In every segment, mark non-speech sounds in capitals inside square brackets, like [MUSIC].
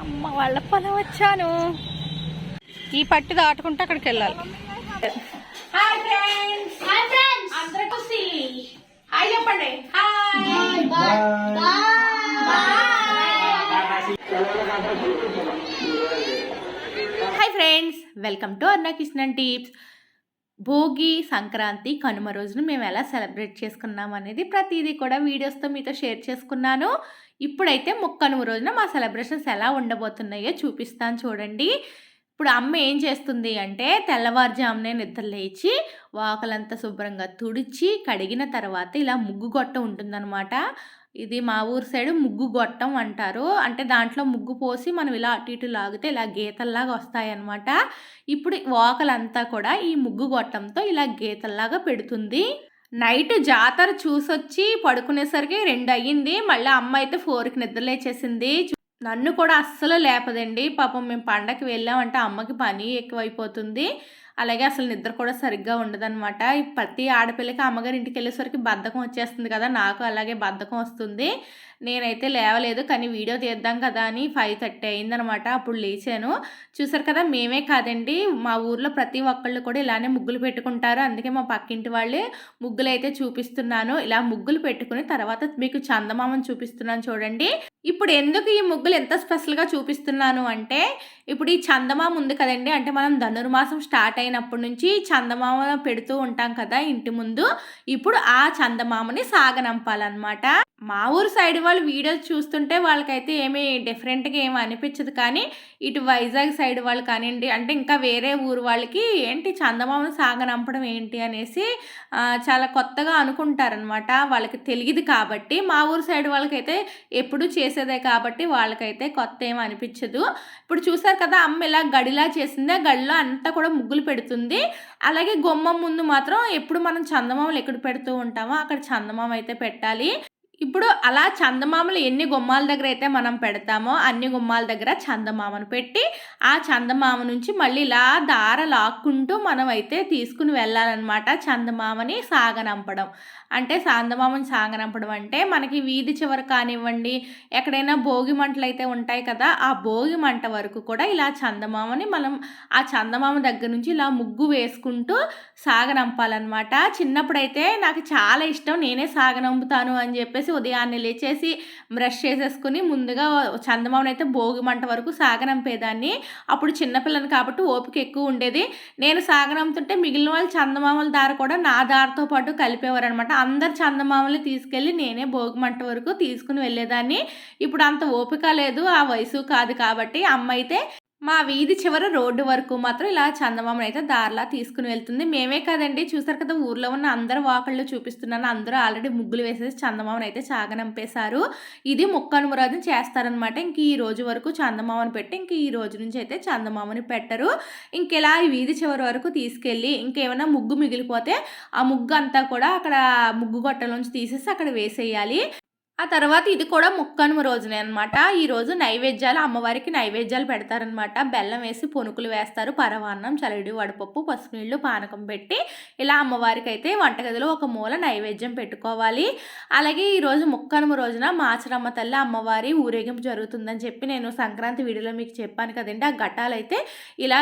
అమ్మ వాళ్ళ పొలం వచ్చాను. ఈ పట్టి దాటుకుంటే అక్కడికి వెళ్ళాలి. హాయ్ ఫ్రెండ్స్ హాయ్ ఫ్రెండ్స్ అందరికీ సి హాయ్ చెప్పండి. Hi hi friends welcome to Arna Kishan tips Bhogi Sankranti Kanuma రోజున మేము ఎలా సెలబ్రేట్ చేసుకున్నాం అనేది ప్రతిదీ కూడా వీడియోస్తో మీతో షేర్ చేసుకున్నాను. ఇప్పుడైతే ముక్కనుమ రోజున మా సెలబ్రేషన్స్ ఎలా ఉండబోతున్నాయో చూపిస్తాను చూడండి. ఇప్పుడు అమ్మ ఏం చేస్తుంది అంటే తెల్లవారుజామునే నిద్ర లేచి వాకలంతా శుభ్రంగా తుడిచి కడిగిన తర్వాత ఇలా ముగ్గు గొట్ట ఉంటుందన్నమాట. ఇది మా ఊరు సైడ్ ముగ్గు గొట్టం అంటారు. అంటే దాంట్లో ముగ్గు పోసి మనం ఇలా అటు ఇటు లాగితే ఇలా గీతల్లాగా వస్తాయన్నమాట. ఇప్పుడు వాకలంతా కూడా ఈ ముగ్గు గొట్టంతో ఇలా గీతల్లాగా పెడుతుంది. నైట్ జాతర చూసొచ్చి పడుకునేసరికి రెండు అయ్యింది మళ్ళీ అమ్మ అయితే ఫోర్కి నిద్రలేచేసింది నన్ను కూడా అస్సలు లేపదండి. పాపం మేము పండగకి వెళ్ళామంటే అమ్మకి పని ఎక్కువైపోతుంది. అలాగే అసలు నిద్ర కూడా సరిగ్గా ఉండదన్నమాట. ప్రతి ఆడపిల్లకి అమ్మగారి ఇంటికి వెళ్ళేసరికి బద్ధకం వచ్చేస్తుంది కదా నాకు అలాగే బద్ధకం వస్తుంది. నేనైతే లేవలేదు కానీ వీడియో తీద్దాం కదా అని ఫైవ్ థర్టీ అయిందనమాట. అప్పుడు లేచాను. చూసారు కదా మేమే కాదండి మా ఊర్లో ప్రతి ఒక్కళ్ళు కూడా ఇలానే ముగ్గులు పెట్టుకుంటారు. అందుకే మా పక్కింటి వాళ్ళే ముగ్గులు అయితే చూపిస్తున్నాను. ఇలా ముగ్గులు పెట్టుకుని తర్వాత మీకు చందమామని చూపిస్తున్నాను చూడండి. ఇప్పుడు ఎందుకు ఈ ముగ్గులు ఎంత స్పెషల్గా చూపిస్తున్నాను అంటే ఇప్పుడు ఈ చందమామ ఉంది కదండి అంటే మనం ధనుర్మాసం స్టార్ట్ అయినప్పటి నుంచి చందమామ పెడుతూ ఉంటాం కదా ఇంటి ముందు. ఇప్పుడు ఆ చందమామని సాగనంపాలన్నమాట. మా ఊరు సైడ్ వాళ్ళు వీడియోస్ చూస్తుంటే వాళ్ళకైతే ఏమీ డిఫరెంట్గా ఏమి అనిపించదు. కానీ ఇటు వైజాగ్ సైడ్ వాళ్ళు కానివ్వండి అంటే ఇంకా వేరే ఊరు వాళ్ళకి ఏంటి చందమామను సాగనంపడం ఏంటి అనేసి చాలా కొత్తగా అనుకుంటారనమాట వాళ్ళకి తెలియదు కాబట్టి మా ఊరు సైడ్ వాళ్ళకైతే ఎప్పుడు చేసేదే కాబట్టి వాళ్ళకైతే కొత్త ఏమి అనిపించదు. ఇప్పుడు చూసారు కదా అమ్మ ఇలా గడిలా చేసింది. ఆ గడిలో అంతా కూడా ముగ్గులు పెడుతుంది. అలాగే గుమ్మం ముందు మాత్రం ఎప్పుడు మనం చందమామలు ఎక్కడ పెడుతూ ఉంటామో అక్కడ చందమామ అయితే పెట్టాలి. ఇప్పుడు అలా చందమామలు ఎన్ని గుమ్మాల దగ్గర అయితే మనం పెడతామో అన్ని గుమ్మాల దగ్గర చందమామను పెట్టి ఆ చందమామ నుంచి మళ్ళీ ఇలా దార లాక్కుంటూ మనం అయితే తీసుకుని వెళ్ళాలన్నమాట చందమామని సాగనంపడం. అంటే చందమామని సాగనంపడం అంటే మనకి వీధి చివర కానివ్వండి ఎక్కడైనా భోగి మంటలు అయితే ఉంటాయి కదా ఆ భోగి మంట వరకు కూడా ఇలా చందమామని మనం ఆ చందమామ దగ్గర నుంచి ఇలా ముగ్గు వేసుకుంటూ సాగనంపాలన్నమాట చిన్నప్పుడైతే నాకు చాలా ఇష్టం నేనే సాగనంపుతాను అని చెప్పేసి ఉదయాన్నే లేచేసి బ్రష్ చేసేసుకుని ముందుగా చందమామని అయితే భోగి మంట వరకు సాగనంపేదాన్ని అప్పుడు చిన్నపిల్లని కాబట్టి ఓపిక ఎక్కువ ఉండేది. నేను సాగనంపుతుంటే మిగిలిన వాళ్ళు చందమామల దారి కూడా నా దారితో పాటు కలిపేవారు అనమాట అందరు చందమామలు తీసుకెళ్ళి నేనే భోగిమంట వరకు తీసుకుని వెళ్ళేదాన్ని. ఇప్పుడు అంత ఓపిక లేదు. ఆ వయసు కాదు కాబట్టి అమ్మ అయితే మా వీధి చివర రోడ్డు వరకు మాత్రం ఇలా చందమామని అయితే దారిలా తీసుకుని వెళ్తుంది. మేమే కాదండి చూసారు కదా ఊర్లో ఉన్న అందరు వాకళ్ళు చూపిస్తున్నాను అందరూ ఆల్రెడీ ముగ్గులు వేసేసి చందమామని అయితే చాగనంపేశారు. ఇది ముక్కనుమ రోజున చేస్తారనమాట ఇంక ఈ రోజు వరకు చందమామని పెట్టి ఇంక ఈ రోజు నుంచి అయితే చందమామని పెట్టరు. ఇంకెలా ఈ వీధి చివరి వరకు తీసుకెళ్ళి ఇంకేమైనా ముగ్గు మిగిలిపోతే ఆ ముగ్గు అంతా కూడా అక్కడ ముగ్గు గొట్టల నుంచి తీసేసి అక్కడ వేసేయాలి. ఆ తర్వాత ఇది కూడా ముక్కనుమ రోజునే అనమాట ఈరోజు నైవేద్యాలు అమ్మవారికి నైవేద్యాలు పెడతారనమాట బెల్లం వేసి పొనుకులు వేస్తారు పరవాన్నం చలిడి వడపప్పు పసుపు నీళ్ళు పానకం పెట్టి ఇలా అమ్మవారికి అయితే వంటగదిలో ఒక మూల నైవేద్యం పెట్టుకోవాలి. అలాగే ఈరోజు ముక్కనుమ రోజున మాచరమ్మ తల్లి అమ్మవారి ఊరేగింపు జరుగుతుందని చెప్పి నేను సంక్రాంతి వీడియోలో మీకు చెప్పాను కదండి. ఆ ఘట్టాలు అయితే ఇలా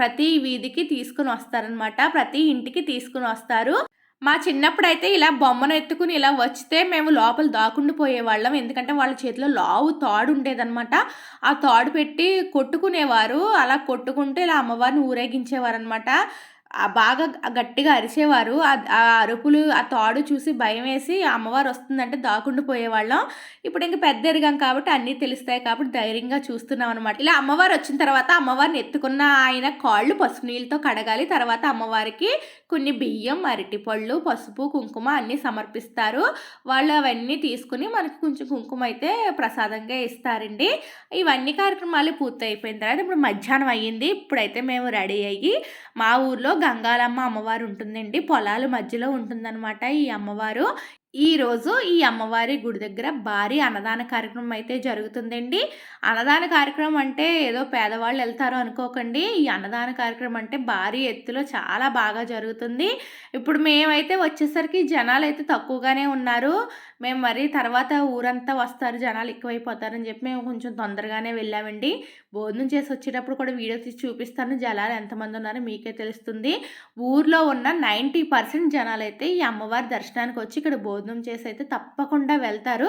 ప్రతి వీధికి తీసుకుని వస్తారనమాట ప్రతి ఇంటికి తీసుకుని వస్తారు. మా చిన్నప్పుడు అయితే ఇలా బొమ్మను ఎత్తుకుని ఇలా వచ్చితే మేము లోపల దాకుండా పోయేవాళ్ళం. ఎందుకంటే వాళ్ళ చేతిలో లావు తాడు ఉండేదనమాట ఆ తాడు పెట్టి కొట్టుకునేవారు. అలా కొట్టుకుంటే ఇలా అమ్మవారిని ఊరేగించేవారు అనమాట బాగా గట్టిగా అరిచేవారు. ఆ అరుపులు ఆ తాడు చూసి భయం వేసి అమ్మవారు వస్తుందంటే దాకుండా పోయేవాళ్ళం. ఇప్పుడు ఇంక పెద్ద ఎరిగాం కాబట్టి అన్నీ తెలుస్తాయి కాబట్టి ధైర్యంగా చూస్తున్నాం అనమాట ఇలా అమ్మవారు వచ్చిన తర్వాత అమ్మవారిని ఎత్తుకున్న ఆయన కాళ్ళు పసుపు నీళ్ళతో కడగాలి. తర్వాత అమ్మవారికి కొన్ని బియ్యం అరటిపళ్ళు పసుపు కుంకుమ అన్నీ సమర్పిస్తారు. వాళ్ళు అవన్నీ తీసుకుని మనకి కొంచెం కుంకుమ అయితే ప్రసాదంగా ఇస్తారండి. ఇవన్నీ కార్యక్రమాలు పూర్తి అయిపోయిన తర్వాత ఇప్పుడు మధ్యాహ్నం అయ్యింది. ఇప్పుడైతే మేము రెడీ అయ్యి మా ఊర్లో గంగాలమ్మ అమ్మవారు ఉంటుందండి. పొలాల మధ్యలో ఉంటుందన్నమాట ఈ అమ్మవారు. ఈరోజు ఈ అమ్మవారి గుడి దగ్గర భారీ అన్నదాన కార్యక్రమం అయితే జరుగుతుందండి. అన్నదాన కార్యక్రమం అంటే ఏదో పేదవాళ్ళు వెళ్తారో అనుకోకండి. ఈ అన్నదాన కార్యక్రమం అంటే భారీ ఎత్తులో చాలా బాగా జరుగుతుంది. ఇప్పుడు మేమైతే వచ్చేసరికి జనాలు అయితే తక్కువగానే ఉన్నారు. మేము మరి తర్వాత ఊరంతా వస్తారు జనాలు ఎక్కువైపోతారని చెప్పి మేము కొంచెం తొందరగానే వెళ్ళామండి. భోజనం చేసి వచ్చేటప్పుడు కూడా వీడియో తీసి చూపిస్తాను. జనాలు ఎంతమంది ఉన్నారో మీకే తెలుస్తుంది. ఊర్లో ఉన్న నైంటీ పర్సెంట్ జనాలు అయితే ఈ అమ్మవారి దర్శనానికి వచ్చి ఇక్కడ భోజనం చేసి అయితే తప్పకుండా వెళ్తారు.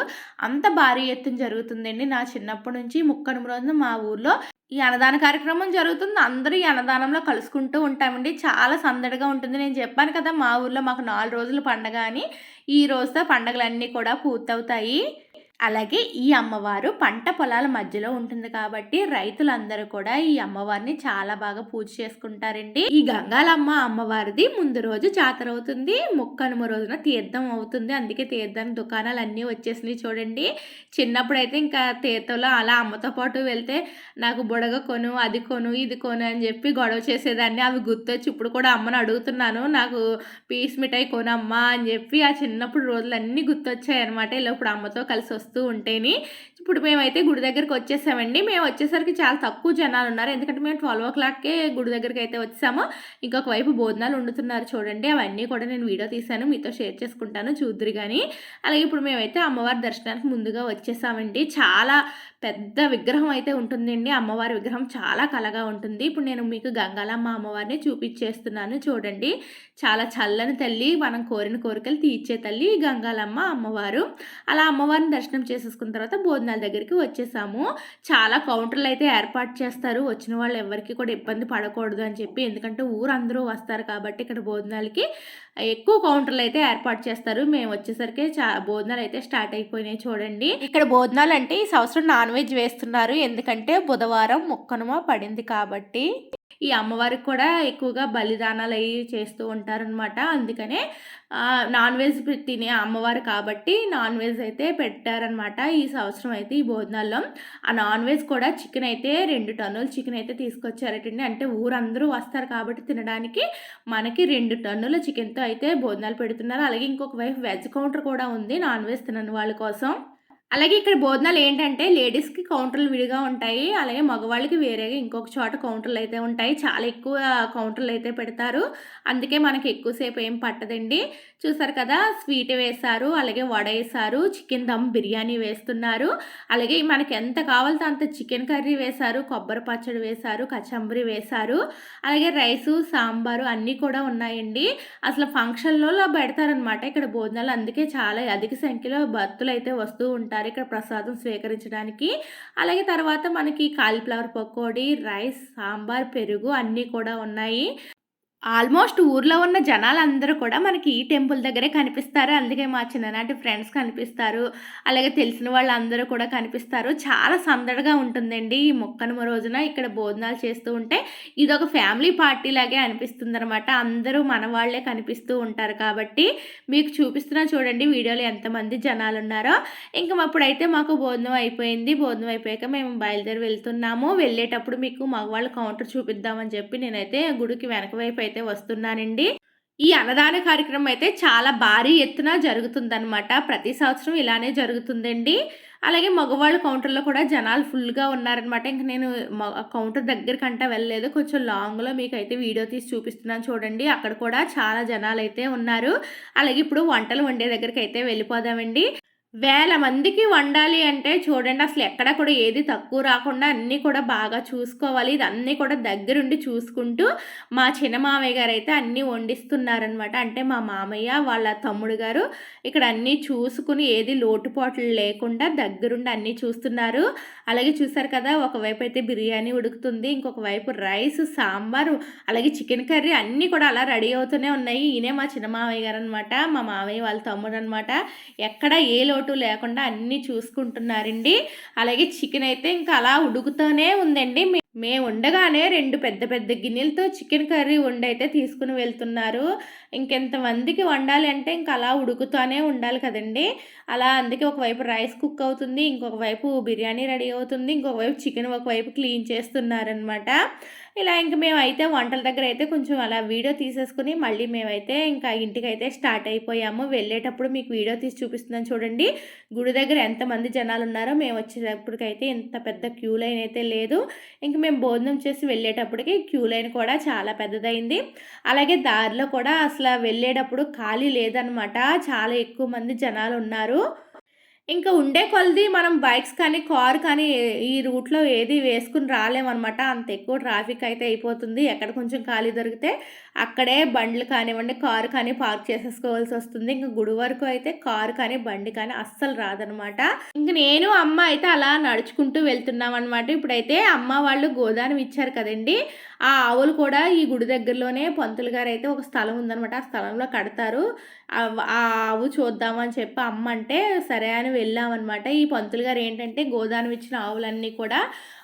అంత భారీ ఎత్తున జరుగుతుందండి నా చిన్నప్పటి నుంచి. ముక్కనుమ రోజున మా ఊర్లో ఈ అన్నదాన కార్యక్రమం జరుగుతుంది. అందరూ ఈ అన్నదానంలో కలుసుకుంటూ ఉంటామండి. చాలా సందడిగా ఉంటుంది. నేను చెప్పాను కదా మా ఊర్లో మాకు నాలుగు రోజులు పండగ అని. ఈ రోజుతో పండగలన్నీ కూడా పూర్తవుతాయి. అలాగే ఈ అమ్మవారు పంట పొలాల మధ్యలో ఉంటుంది కాబట్టి రైతులందరూ కూడా ఈ అమ్మవారిని చాలా బాగా పూజ చేసుకుంటారండి. ఈ గంగాలమ్మ అమ్మవారిది ముందు రోజు జాతర అవుతుంది. ముక్కనుమ రోజున తీర్థం అవుతుంది. అందుకే తీర్థం దుకాణాలు అన్నీ వచ్చేసినాయి చూడండి. చిన్నప్పుడు అయితే ఇంకా తీర్థంలో అలా అమ్మతో పాటు వెళ్తే నాకు బుడగ కొను అది కొను ఇది కొను అని చెప్పి గొడవ చేసేదాన్ని. అవి గుర్తొచ్చి ఇప్పుడు కూడా అమ్మను అడుగుతున్నాను. నాకు పీస్ మిఠాయి కొనమ్మా అని చెప్పి ఆ చిన్నప్పుడు రోజులు అన్నీ గుర్తొచ్చాయి అనమాట ఇలా ఇప్పుడు అమ్మతో కలిసి వస్తూ ఉంటేని ఇప్పుడు మేమైతే గుడి దగ్గరికి వచ్చేసామండి. మేము వచ్చేసరికి చాలా తక్కువ జనాలు ఉన్నారు. ఎందుకంటే మేము ట్వెల్వ్ ఓ క్లాక్కే గుడి దగ్గరికి అయితే వచ్చాము ఇంకొక వైపు భోజనాలు వండుతున్నారు చూడండి. అవన్నీ కూడా నేను వీడియో తీశాను. మీతో షేర్ చేసుకుంటాను చూద్దరు కానీ అలాగే ఇప్పుడు మేమైతే అమ్మవారి దర్శనానికి ముందుగా వచ్చేసామండి. చాలా పెద్ద విగ్రహం అయితే ఉంటుందండి. అమ్మవారి విగ్రహం చాలా కలగా ఉంటుంది. ఇప్పుడు నేను మీకు గంగాలమ్మ అమ్మవారిని చూపించేస్తున్నాను చూడండి. చాలా చల్లని తల్లి మనం కోరిన కోరికలు తీర్చే తల్లి గంగాలమ్మ అమ్మవారు. అలా అమ్మవారిని దర్శనం చేసేసుకున్న తర్వాత భోజనాల దగ్గరికి వచ్చేసాము. చాలా కౌంటర్లు అయితే ఏర్పాటు చేస్తారు. వచ్చిన వాళ్ళు ఎవరికి కూడా ఇబ్బంది పడకూడదు అని చెప్పి ఎందుకంటే ఊరందరూ వస్తారు కాబట్టి ఇక్కడ భోజనాలకి ఎక్కువ కౌంటర్లు అయితే ఏర్పాటు చేస్తారు. మేము వచ్చేసరికి చా భోజనాలు అయితే స్టార్ట్ అయిపోయినాయి చూడండి. ఇక్కడ భోజనాలు అంటే ఈ సంవత్సరం నాన్ వెజ్ వేస్తున్నారు. ఎందుకంటే బుధవారం మొక్కనుమ పడింది కాబట్టి. ఈ అమ్మవారికి కూడా ఎక్కువగా బలిదానాలు అవి చేస్తూ ఉంటారనమాట అందుకనే నాన్ వెజ్ తినే అమ్మవారు కాబట్టి నాన్ వెజ్ అయితే పెట్టారనమాట ఈ సంవత్సరం అయితే ఈ భోజనాల్లో ఆ నాన్ వెజ్ కూడా చికెన్ అయితే రెండు టన్నులు చికెన్ అయితే తీసుకొచ్చారటండి. అంటే ఊరందరూ వస్తారు కాబట్టి తినడానికి మనకి రెండు టన్నుల చికెన్తో అయితే భోజనాలు పెడుతున్నారు. అలాగే ఇంకొక వైపు వెజ్ కౌంటర్ కూడా ఉంది నాన్ వెజ్ తినని వాళ్ళ కోసం. అలాగే ఇక్కడ భోజనాలు ఏంటంటే లేడీస్కి కౌంటర్లు విడిగా ఉంటాయి. అలాగే మగవాళ్ళకి వేరేగా ఇంకొక చోట కౌంటర్లు అయితే ఉంటాయి. చాలా ఎక్కువ కౌంటర్లు అయితే పెడతారు. అందుకే మనకి ఎక్కువసేపు ఏం పట్టదండి. చూసారు కదా స్వీట్ వేశారు అలాగే వడ వేశారు చికెన్ దమ్ బిర్యానీ వేస్తున్నారు. అలాగే మనకి ఎంత కావాలంటే అంత చికెన్ కర్రీ వేశారు కొబ్బరి పచ్చడి వేశారు కచంబరి వేశారు. అలాగే రైసు సాంబారు అన్నీ కూడా ఉన్నాయండి. అసలు ఫంక్షన్లో పెడతారనమాట ఇక్కడ భోజనాలు అందుకే చాలా అధిక సంఖ్యలో భక్తులు అయితే వస్తూ ఉంటారు. వస్తారు ఇక్కడ ప్రసాదం స్వీకరించడానికి. అలాగే తర్వాత మనకి కాలీఫ్లవర్ పకోడీ రైస్ సాంబార్ పెరుగు అన్నీ కూడా ఉన్నాయి. ఆల్మోస్ట్ ఊర్లో ఉన్న జనాలందరూ కూడా మనకి ఈ టెంపుల్ దగ్గరే కనిపిస్తారు. అందుకే మా చిన్ననాటి ఫ్రెండ్స్ కనిపిస్తారు. అలాగే తెలిసిన వాళ్ళందరూ కూడా కనిపిస్తారు. చాలా సందడిగా ఉంటుందండి ఈ మొక్కనుమ రోజున ఇక్కడ భోజనాలు చేస్తూ ఉంటే. ఇది ఒక ఫ్యామిలీ పార్టీ లాగే అనిపిస్తుంది అనమాట అందరూ మన వాళ్ళే కనిపిస్తూ ఉంటారు కాబట్టి మీకు చూపిస్తున్నా చూడండి వీడియోలో ఎంతమంది జనాలు ఉన్నారో ఇంకా అప్పుడైతే మాకు భోజనం అయిపోయింది. భోజనం అయిపోయాక మేము బయలుదేరి వెళ్తున్నాము. వెళ్ళేటప్పుడు మీకు మగవాళ్ళ కౌంటర్ చూపిద్దామని చెప్పి నేనైతే గుడికి వెనక వైపు అయితే వస్తున్నానండి. ఈ అన్నదాన కార్యక్రమం అయితే చాలా భారీ ఎత్తున జరుగుతుందనమాట ప్రతి సంవత్సరం ఇలానే జరుగుతుందండి. అలాగే మగవాళ్ళ కౌంటర్లో కూడా జనాలు ఫుల్గా ఉన్నారనమాట ఇంక నేను కౌంటర్ దగ్గరకంటా వెళ్ళలేదు. కొంచెం లాంగ్లో మీకు అయితే వీడియో తీసి చూపిస్తున్నాను చూడండి. అక్కడ కూడా చాలా జనాలు అయితే ఉన్నారు. అలాగే ఇప్పుడు వంటలు వండే దగ్గరికి అయితే వెళ్ళిపోదామండి. వేల మందికి వండాలి అంటే చూడండి అసలు ఎక్కడ కూడా ఏది తక్కువ రాకుండా అన్నీ కూడా బాగా చూసుకోవాలి. ఇది కూడా దగ్గరుండి చూసుకుంటూ మా చిన్న మామయ్య గారు అయితే అన్నీ వండిస్తున్నారనమాట అంటే మా మామయ్య వాళ్ళ తమ్ముడు గారు ఇక్కడ అన్నీ చూసుకుని ఏది లోటుపాట్లు లేకుండా దగ్గరుండి అన్నీ చూస్తున్నారు. అలాగే చూసారు కదా ఒకవైపు అయితే బిర్యానీ ఉడుకుతుంది ఇంకొక వైపు రైస్ సాంబారు అలాగే చికెన్ కర్రీ అన్నీ కూడా అలా రెడీ అవుతూనే ఉన్నాయి. ఈయనే మా చిన్న మామయ్య గారు అనమాట మా మామయ్య వాళ్ళ తమ్ముడు అనమాట ఎక్కడ ఏ లోటు లోటు లేకుండా అన్నీ చూసుకుంటున్నారండి. అలాగే చికెన్ అయితే ఇంకా అలా ఉడుకుతూనే ఉందండి. మేము ఉండగానే రెండు పెద్ద పెద్ద గిన్నెలతో చికెన్ కర్రీ వండి అయితే తీసుకుని వెళ్తున్నారు. ఇంకెంతమందికి వండాలి అంటే ఇంకా అలా ఉడుకుతూనే ఉండాలి కదండి. అలా అందుకే ఒకవైపు రైస్ కుక్ అవుతుంది ఇంకొక వైపు బిర్యానీ రెడీ అవుతుంది ఇంకొక వైపు చికెన్ ఒకవైపు క్లీన్ చేస్తున్నారనమాట ఇలా ఇంక మేమైతే వంటల దగ్గర అయితే కొంచెం అలా వీడియో తీసేసుకుని మళ్ళీ మేమైతే ఇంకా ఇంటికి అయితే స్టార్ట్ అయిపోయాము. వెళ్ళేటప్పుడు మీకు వీడియో తీసి చూపిస్తున్నాను చూడండి. గుడి దగ్గర ఎంతమంది జనాలు ఉన్నారో మేము వచ్చేటప్పటికైతే ఇంత పెద్ద క్యూ లైన్ అయితే లేదు. ఇంక మేము భోజనం చేసి వెళ్ళేటప్పటికి క్యూ లైన్ కూడా చాలా పెద్దదైంది అలాగే దారిలో కూడా అసలు వెళ్ళేటప్పుడు ఖాళీ లేదనమాట. చాలా ఎక్కువ మంది జనాలు ఉన్నారు. ఇంకా ఉండే కొలది మనం బైక్స్ కానీ కార్ కానీ ఈ రూట్లో ఏది వేసుకుని రాలేమన్నమాట. అంత ఎక్కువ ట్రాఫిక్ అయితే అయిపోతుంది. ఎక్కడ కొంచెం ఖాళీ దొరికితే అక్కడే బండ్లు కానివ్వండి కారు కానీ పార్క్ చేసేసుకోవాల్సి వస్తుంది. ఇంకా గుడి వరకు అయితే కారు కానీ బండి కానీ అస్సలు రాదనమాట ఇంక నేను అమ్మ అయితే అలా నడుచుకుంటూ వెళ్తున్నాం అనమాట ఇప్పుడైతే అమ్మ వాళ్ళు గోదానం ఇచ్చారు కదండి. ఆ ఆవులు కూడా ఈ గుడి దగ్గరలోనే పంతులు గారు అయితే ఒక స్థలం ఉందనమాట ఆ స్థలంలో కడతారు. ఆ- ఆవు చూద్దామని చెప్పి అమ్మ అంటే సరే అని వెళ్ళామన్నమాట. ఈ పంతులు గారు ఏంటంటే గోదానం ఇచ్చిన ఆవులన్నీ కూడా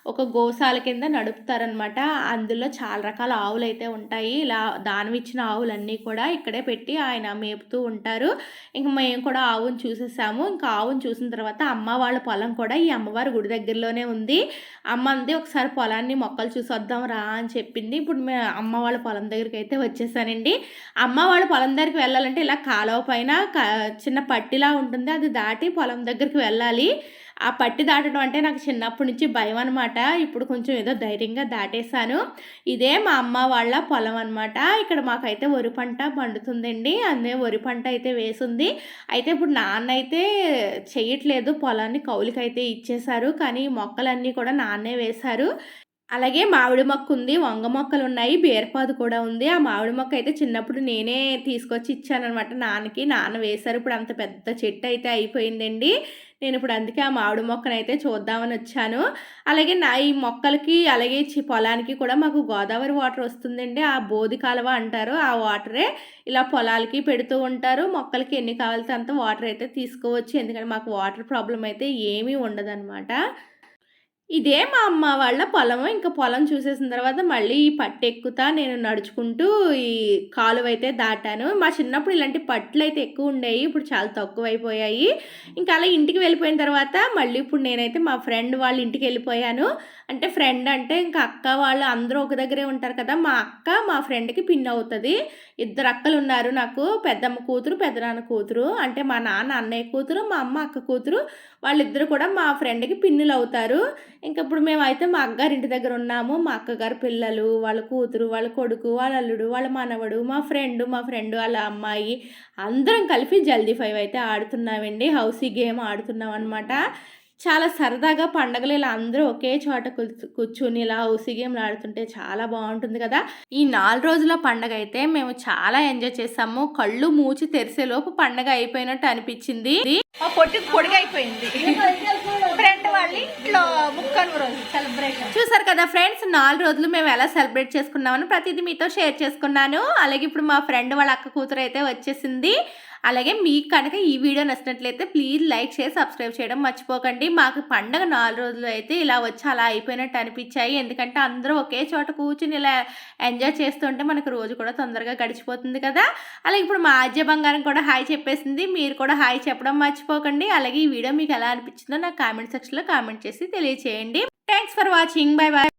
ఒక గోశాల కింద నడుపుతారనమాట అందులో చాలా రకాల ఆవులు అయితే ఉంటాయి. ఇలా దానం ఇచ్చిన ఆవులన్నీ కూడా ఇక్కడే పెట్టి ఆయన మేపుతూ ఉంటారు. ఇంకా మేము కూడా ఆవును చూసేసాము. ఇంకా ఆవును చూసిన తర్వాత అమ్మ వాళ్ళ పొలం కూడా ఈ అమ్మవారి గుడి దగ్గరలోనే ఉంది. అమ్మ అంది ఒకసారి పొలాన్ని మొక్కలు చూసొద్దాం రా అని చెప్పింది. ఇప్పుడు మేము అమ్మ వాళ్ళ పొలం దగ్గరికి అయితే వచ్చేసానండి. అమ్మ వాళ్ళ పొలం దగ్గరికి వెళ్ళాలంటే ఇలా కాలువ పైన క- చిన్న పట్టిలా ఉంటుంది. అది దాటి పొలం దగ్గరికి వెళ్ళాలి. ఆ పట్టి దాటడం అంటే నాకు చిన్నప్పటి నుంచి భయం అనమాట ఇప్పుడు కొంచెం ఏదో ధైర్యంగా దాటేశాను. ఇదే మా అమ్మ వాళ్ళ పొలం అనమాట ఇక్కడ మాకైతే వరి పంట పండుతుందండి. అందే వరి పంట అయితే వేసింది. అయితే ఇప్పుడు నాన్న అయితే చేయట్లేదు. పొలాన్ని కౌలుకైతే ఇచ్చేశారు. కానీ మొక్కలన్నీ కూడా నాన్నే వేశారు. అలాగే మామిడి మొక్క ఉంది వంగ మొక్కలు ఉన్నాయి బీరపాదు కూడా ఉంది. ఆ మామిడి మొక్క అయితే చిన్నప్పుడు నేనే తీసుకొచ్చి ఇచ్చానమాట నాన్నకి. నాన్న వేశారు ఇప్పుడు అంత పెద్ద చెట్టు అయితే అయిపోయిందండి. నేను ఇప్పుడు అందుకే ఆ మామిడి మొక్కను అయితే చూద్దామని వచ్చాను. అలాగే నా ఈ మొక్కలకి అలాగే పొలానికి కూడా మాకు గోదావరి వాటర్ వస్తుందండి. ఆ బోధి కాలువ అంటారు ఆ వాటరే ఇలా పొలాలకి పెడుతూ ఉంటారు. మొక్కలకి ఎన్ని కావాలితే అంత వాటర్ అయితే తీసుకోవచ్చు. ఎందుకంటే మాకు వాటర్ ప్రాబ్లం అయితే ఏమీ ఉండదన్నమాట. ఇదే మా అమ్మ వాళ్ళ పొలము. ఇంకా పొలం చూసేసిన తర్వాత మళ్ళీ ఈ పట్టు ఎక్కుతా నేను నడుచుకుంటూ ఈ కాలువ అయితే దాటాను. మా చిన్నప్పుడు ఇలాంటి పట్లు అయితే ఎక్కువ ఉండేవి ఇప్పుడు చాలా తక్కువ అయిపోయాయి ఇంకా అలా ఇంటికి వెళ్ళిపోయిన తర్వాత మళ్ళీ ఇప్పుడు నేనైతే మా ఫ్రెండ్ వాళ్ళ ఇంటికి వెళ్ళిపోయాను. అంటే ఫ్రెండ్ అంటే ఇంకా అక్క వాళ్ళు అందరూ ఒక దగ్గరే ఉంటారు కదా మా అక్క మా ఫ్రెండ్కి పిన్ అవుతుంది. ఇద్దరు అక్కలు ఉన్నారు నాకు పెద్దమ్మ కూతురు పెద్దనాన్న కూతురు అంటే మా నాన్న అన్నయ్య కూతురు మా అమ్మ అక్క కూతురు వాళ్ళిద్దరు కూడా మా ఫ్రెండ్కి పిన్నులు అవుతారు. ఇంకా ఇప్పుడు మేమైతే మా అక్కగారింటి దగ్గర ఉన్నాము. మా అక్కగారు పిల్లలు వాళ్ళ కూతురు వాళ్ళ కొడుకు వాళ్ళ అల్లుడు వాళ్ళ మనవడు మా ఫ్రెండ్ మా ఫ్రెండ్ వాళ్ళ అమ్మాయి అందరం కలిపి జల్దీ ఫైవ్ అయితే ఆడుతున్నామండి. హౌసీ గేమ్ ఆడుతున్నాం అనమాట చాలా సరదాగా పండగలు ఇలా అందరూ ఒకే చోట కూర్చు- కూర్చుని ఇలా హౌసీ గేమ్లు ఆడుతుంటే చాలా బాగుంటుంది కదా. ఈ నాలుగు రోజుల పండగ అయితే మేము చాలా ఎంజాయ్ చేసాము. కళ్ళు మూచి తెరిసేలోపు పండగ అయిపోయినట్టు అనిపించింది. పొట్టి పొడిగా అయిపోయింది [LAUGHS] వాళ్ళ ఇంట్లో ముక్కను రోజు సెలబ్రేషన్ చూసారు కదా ఫ్రెండ్స్ నాలుగు రోజులు మేము ఎలా సెలబ్రేట్ చేసుకున్నామని ప్రతిదీ మీతో షేర్ చేసుకున్నాను. అలాగే ఇప్పుడు మా ఫ్రెండ్ వాళ్ళ అక్క కూతురు అయితే వచ్చేసింది. అలాగే మీకు కనుక ఈ వీడియో నచ్చినట్లయితే ప్లీజ్ లైక్ చేసి సబ్స్క్రైబ్ చేయడం మర్చిపోకండి. మాకు పండగ నాలుగు రోజులు అయితే ఇలా వచ్చి అలా అయిపోయినట్టు అనిపించాయి. ఎందుకంటే అందరూ ఒకే చోట కూర్చుని ఇలా ఎంజాయ్ చేస్తుంటే మనకు రోజు కూడా తొందరగా గడిచిపోతుంది కదా. అలాగే ఇప్పుడు మా ఆజ్య బంగారం కూడా హాయ్ చెప్పేసింది. మీరు కూడా హాయ్ చెప్పడం మర్చిపోకండి. అలాగే ఈ వీడియో మీకు ఎలా అనిపించిందో నాకు కామెంట్ సెక్షన్లో కామెంట్ చేసి తెలియచేయండి. Thanks for watching bye bye